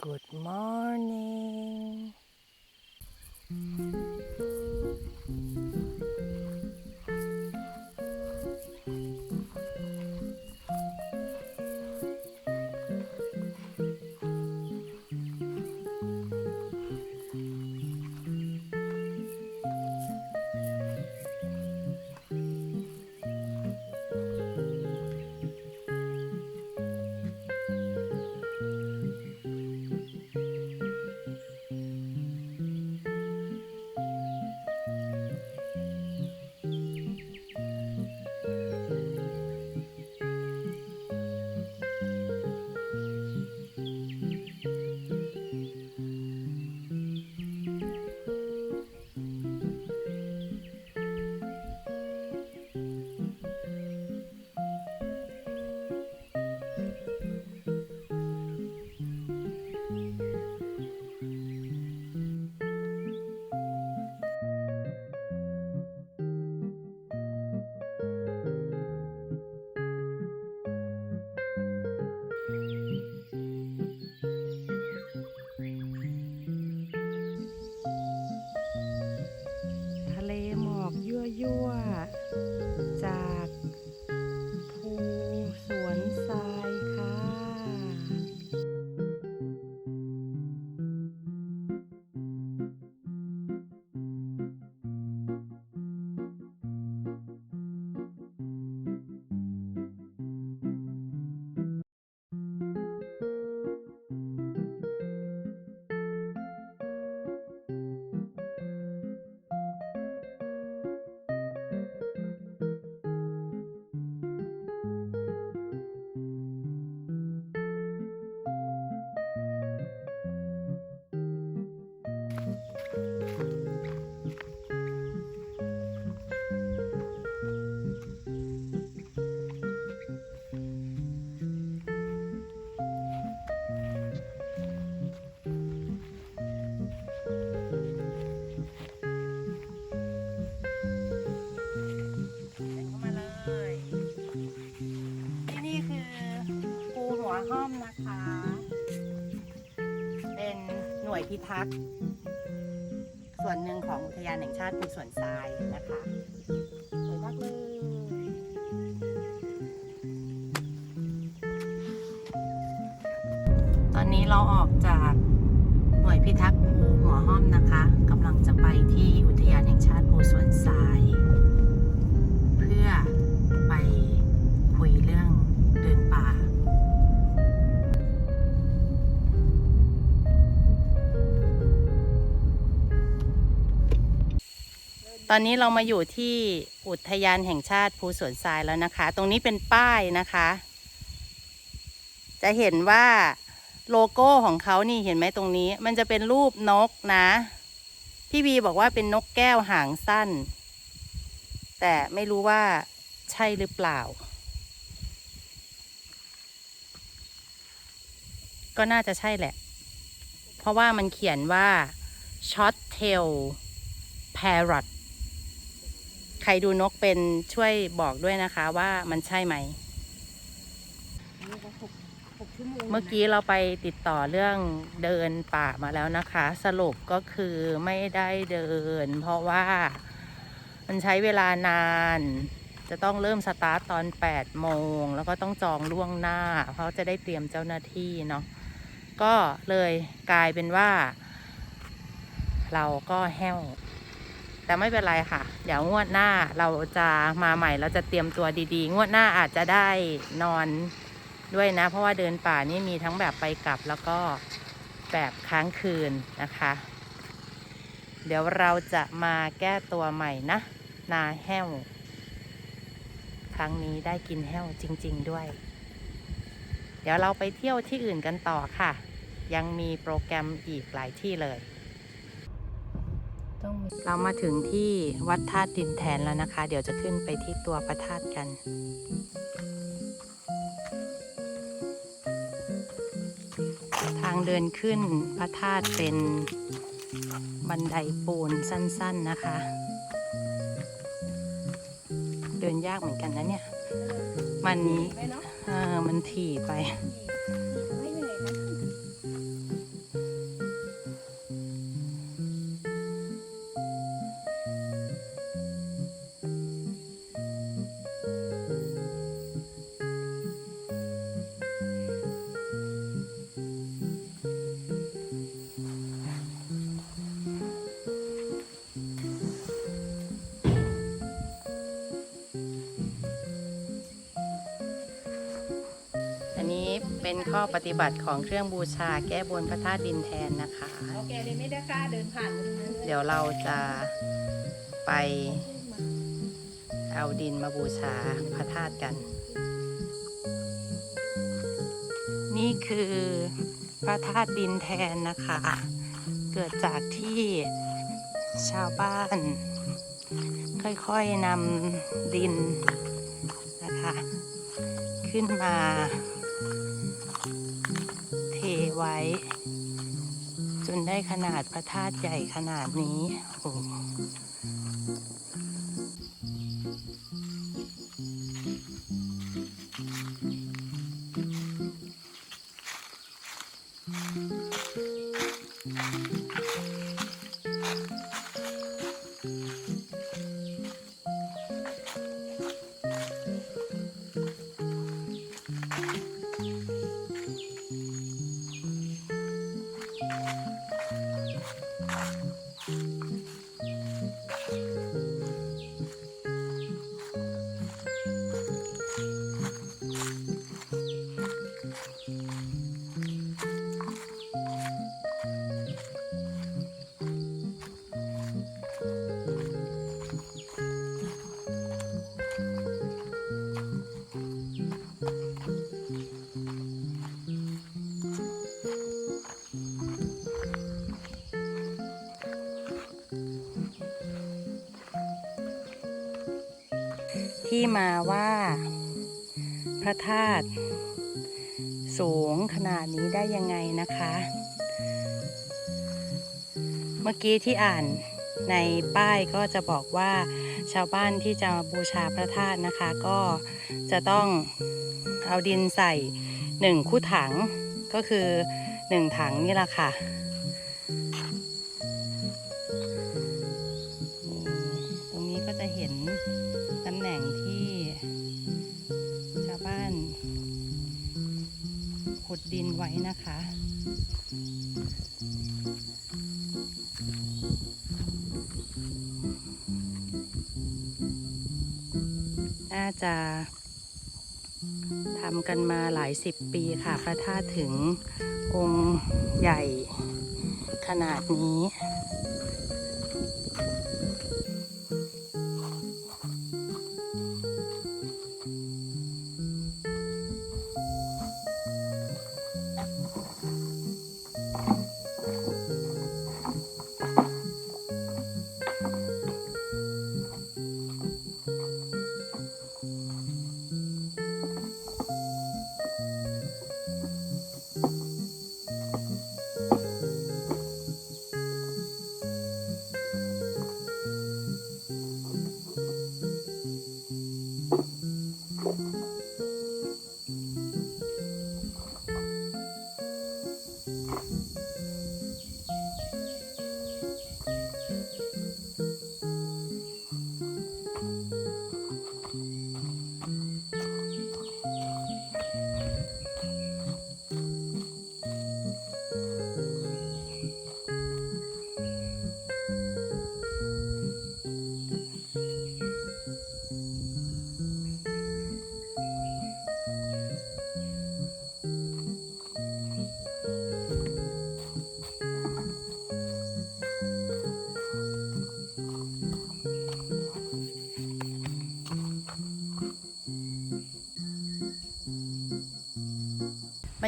Good morning พิทักษ์ส่วนหนึ่งของอุทยานแห่งชาติภูสวนทรายนะคะ ตอนนี้เรามาอยู่ที่อุทยานแห่งชาติภูสวนทรายแล้วนะคะ ตรงนี้เป็นป้ายนะคะ จะเห็นว่าโลโก้ของเขานี่เห็นไหมตรงนี้ มันจะเป็นรูปนกนะ พี่บีบอกว่าเป็นนกแก้วหางสั้น แต่ไม่รู้ว่าใช่หรือเปล่า ก็น่าจะใช่แหละ เพราะว่ามันเขียนว่า short tail parrot รดูนกเป็นช่วยบอกด้วยนะคะว่ามันใช่ไหม เมื่อกี้เราไปติดต่อเรื่องเดินป่ามาแล้วนะคะ สรุปก็คือไม่ได้เดิน เพราะว่ามันใช้เวลานาน จะต้องเริ่มสตาร์ตตอน 8 โมง แล้วก็ต้องจองล่วงหน้า เพราะจะได้เตรียมเจ้าหน้าที่เนาะก็เลยกลายเป็นว่า เราก็แห้ว แต่ไม่เป็นไรค่ะ เดี๋ยวงวดหน้าเราจะมาใหม่เราจะเตรียมตัวดีๆ งวดหน้าอาจจะได้นอนด้วยนะ เพราะว่าเดินป่านี่มีทั้งแบบไปกลับแล้วก็แบบค้างคืนนะคะ เดี๋ยวเราจะมาแก้ตัวใหม่นะ นาแห้ว ครั้งนี้ได้กินแห้วจริง ๆด้วย เดี๋ยวเราไปเที่ยวที่อื่นกันต่อค่ะ ยังมีโปรแกรมอีกหลายที่เลย เรามาถึงที่วัดธาตุดินแทนแล้วนะคะ เดี๋ยวจะขึ้นไปที่ตัวพระธาตุกัน ทางเดินขึ้นพระธาตุเป็นบันไดปูนสั้น ๆนะคะ เดินยากเหมือนกันนะเนี่ย มันไปเนาะเออมันถี่ไป เป็นข้อปฏิบัติของเครื่องบูชาแก้บนพระธาตุดินแทนนะคะ โอเคเลยไม่ได้กล้าเดินผ่านมาตรงนั้นเลยเดี๋ยวเราจะไปเอาดินมาบูชาพระธาตุกัน นี่คือพระธาตุดินแทนนะคะ เกิดจากที่ชาวบ้าน ค่อยๆนำดินนะคะ ขึ้นมาเท ไว้ จนได้ขนาดพระธาตุใหญ่ขนาดนี้โอ้ ที่มาว่า พระธาตุสูงขนาดนี้ได้ยังไงนะคะ เมื่อกี้ที่อ่านในป้ายก็จะบอกว่าชาวบ้านที่จะมาบูชาพระธาตุนะคะ ก็จะต้องเอาดินใส่หนึ่งคู่ถังก็คือหนึ่งถังนี่แหละค่ะ ขุดดินไว้นะคะ น่าจะทำกันมาหลายสิบปีค่ะพระธาตุถึงองค์ใหญ่ขนาดนี้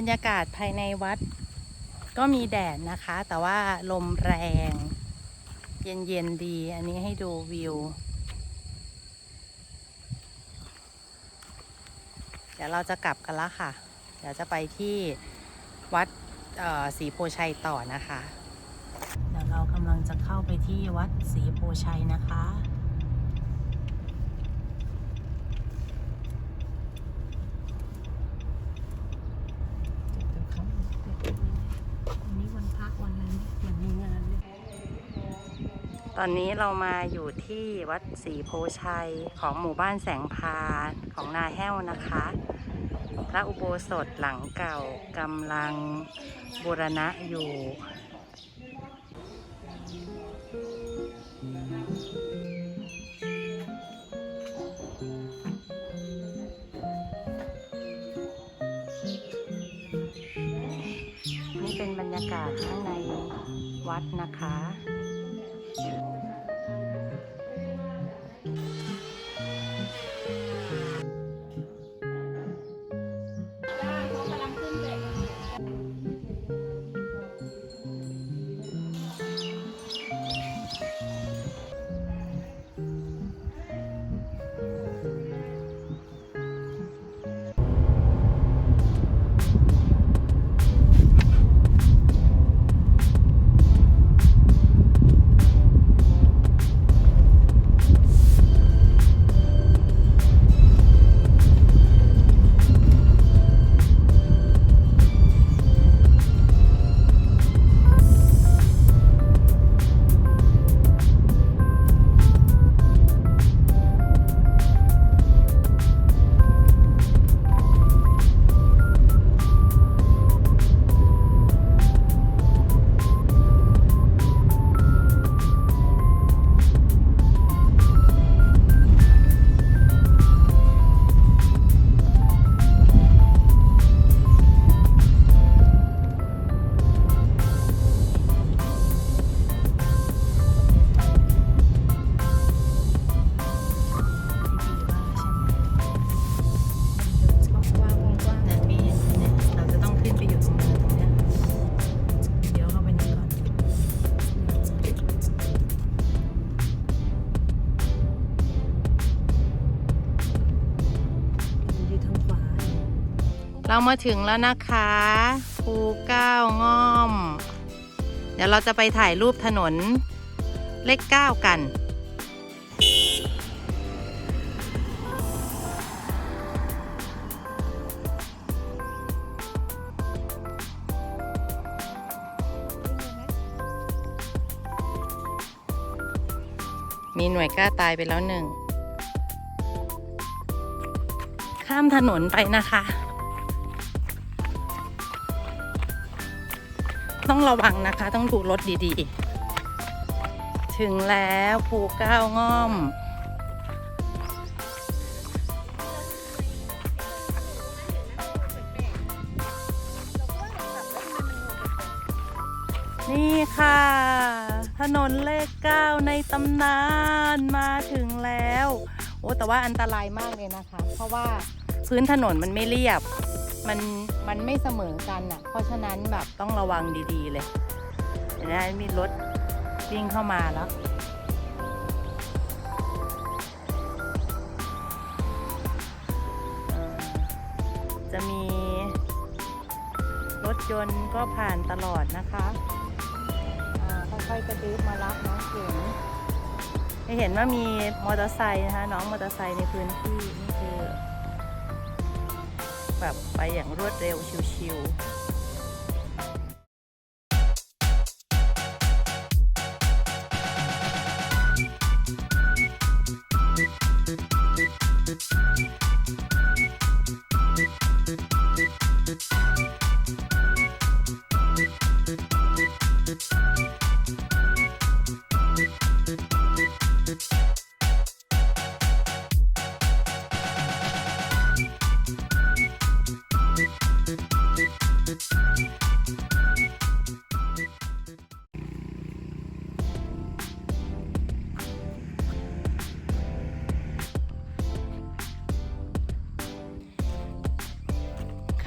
รรยากาศภายในวัด ก็มีแดดนะคะ แต่ว่าลมแรง เย็นๆดี อันนี้ให้ดูวิว เดี๋ยวเราจะกลับกันละค่ะ เดี๋ยวจะไปที่วัดเอ่อศรีโพชัยต่อนะคะ เดี๋ยวเรากำลังจะเข้าไปที่วัดศรีโพชัยนะคะ วันนี้วันพักวันอะไรเหมือนมีงานเลย ตอนนี้เรามาอยู่ที่วัดศรีโพชัยของหมู่บ้านแสงพาของนาแห้วนะคะ พระอุโบสถหลังเก่ากำลังบูรณะอยู่เป็นบรรยากาศข้างในวัดนะคะ มาถึงแล้วนะคะภูเก้าง่อม เดี๋ยวเราจะไปถ่ายรูปถนนเลขเก้ากันมีหน่วยกล้าตายไปแล้วหนึ่ง ข้ามถนนไปนะคะ ต้องระวังนะคะ ต้องดูรถดีๆ ถึงแล้วภูเก้าง่อม นี่ค่ะ ถนนเลขเก้าในตำนานมาถึงแล้ว โอ้แต่ว่าอันตรายมากเลยนะคะ เพราะว่าพื้นถนนมันไม่เรียบ มันมันไม่เสมอกันอะ เพราะฉะนั้นแบบต้องระวังดีๆเลยเดี๋ยวนะมีรถวิ่งเข้ามาแล้วเอ่อจะมีรถยนต์ก็ผ่านตลอดนะคะอ่าค่อยๆกระดึ๊บมารับน้องเข็มให้เห็นว่ามีมอเตอร์ไซค์นะคะ น้องมอเตอร์ไซค์ในพื้นที่นี่คือ แบบไปอย่างรวดเร็วชิวๆ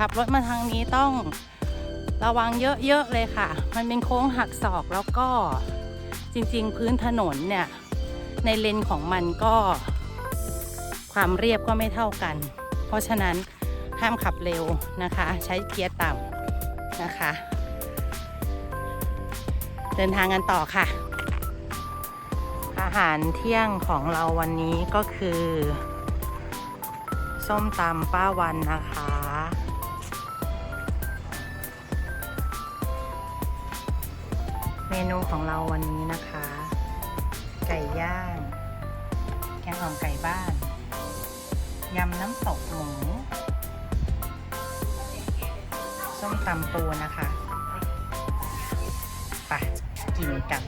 ขับรถมาทางนี้ต้องระวังเยอะ ๆ เลยค่ะ มันเป็นโค้งหักศอกแล้วก็จริง ๆ พื้นถนนเนี่ย ในเลนของมันก็ ความเรียบก็ไม่เท่ากัน เพราะฉะนั้นห้ามขับเร็วนะคะ ใช้เกียร์ต่ำนะคะ เดินทางกันต่อค่ะ อาหารเที่ยงของเราวันนี้ก็คือ ส้มตำป้าวันนะคะ นูของเราวันนี้นะคะ ไก่ย่าง แกงอ่อมไก่บ้าน ยำน้ำตกหมูส้มตำปูนะคะ ไปกินกัน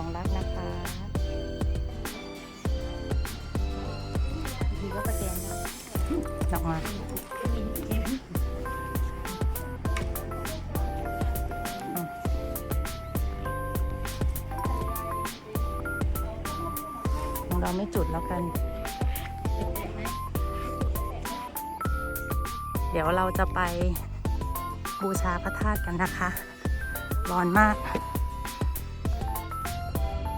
องรักนะคะทีก็สแกนได้ดอกมาของเราไม่จุดแล้วกัน เดี๋ยวเราจะไปบูชาพระธาตุกันนะคะ ร้อนมาก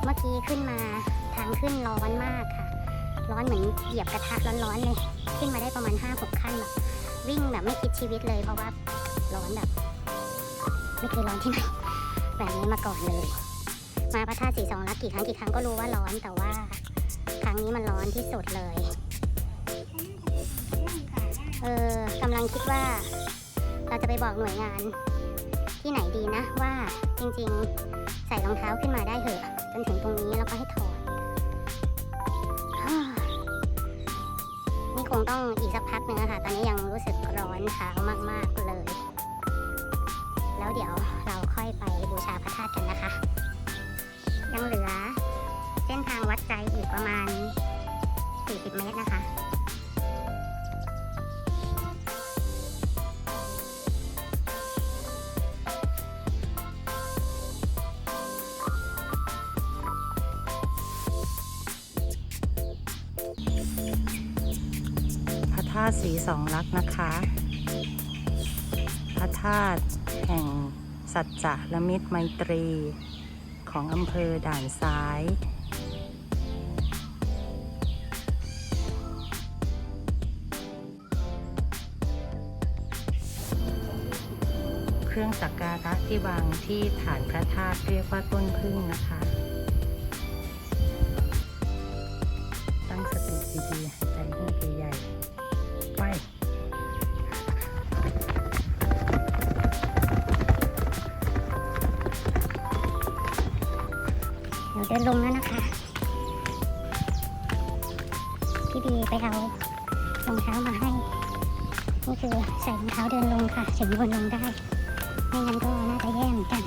มื่อกี้ขึ้นมาทางขึ้นร้อนมากค่ะ ร้อนเหมือนเหยียบกระทะร้อนๆเลย ขึ้นมาได้ประมาณ5 6ขั้นแบบวิ่งแบบไม่คิดชีวิตเลย เพราะว่าร้อนแบบ ไม่เคยร้อนที่ไหนแบบนี้มาก่อนเลย มาพระธาตุสีสองรักกี่ครั้งกี่ครั้งก็รู้ว่าร้อนแต่ว่าครั้งนี้มันร้อนที่สุดเลย เออกำลังคิดว่า เราจะไปบอกหน่วยงาน ที่ไหนดีนะว่าจริงๆใส่รองเท้าขึ้นมาได้เหอะจนถึงตรงนี้แล้วก็ให้ถอดนี่คงต้องอีกสักพักหนึ่งอะค่ะตอนนี้ยังรู้สึกร้อนเท้ามากๆเลย แล้วเดี๋ยวเราค่อยไปบูชาพระธาตุกันนะคะ ยังเหลือเส้นทางวัดใจอีกประมาณ 40 เมตรนะคะ ตุสีสองลักษณ์นะคะ พระธาตุแห่งสัจจะและมิตรไมตรีของอำเภอด่านซ้ายเครื่องสักการะที่วางที่ฐานพระธาตุเรียกว่าต้นพึ่งนะคะ เดินลงแล้วนะคะ พี่บีไปเอารองเท้ามาให้ นี่คือใส่รองเท้าเดินลงค่ะ ถึงบนลงได้ ไม่งั้นก็น่าจะแย่เหมือนกัน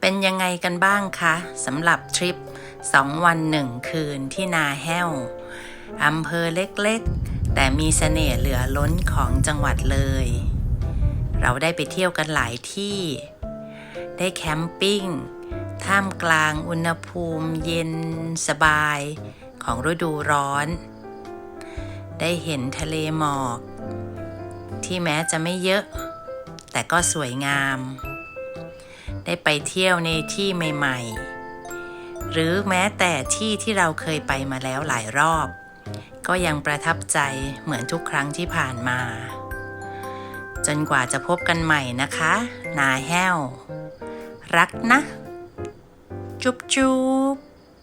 เป็นยังไงกันบ้างคะสำหรับทริป 2 วัน 1 คืนที่นาแห้วอำเภอเล็กๆ แต่มีเสน่ห์เหลือล้นของจังหวัดเลย เราได้ไปเที่ยวกันหลายที่ ได้แคมปิ้ง ท่ามกลางอุณหภูมิเย็นสบายของฤดูร้อน ได้เห็นทะเลหมอก ที่แม้จะไม่เยอะ แต่ก็สวยงาม ได้ไปเที่ยวในที่ใหม่ ๆ หรือแม้แต่ที่ที่เราเคยไปมาแล้วหลายรอบ ก็ยังประทับใจเหมือนทุกครั้งที่ผ่านมาจนกว่าจะพบกันใหม่นะคะ นาแห้ว รักนะ จุ๊บจุ๊บ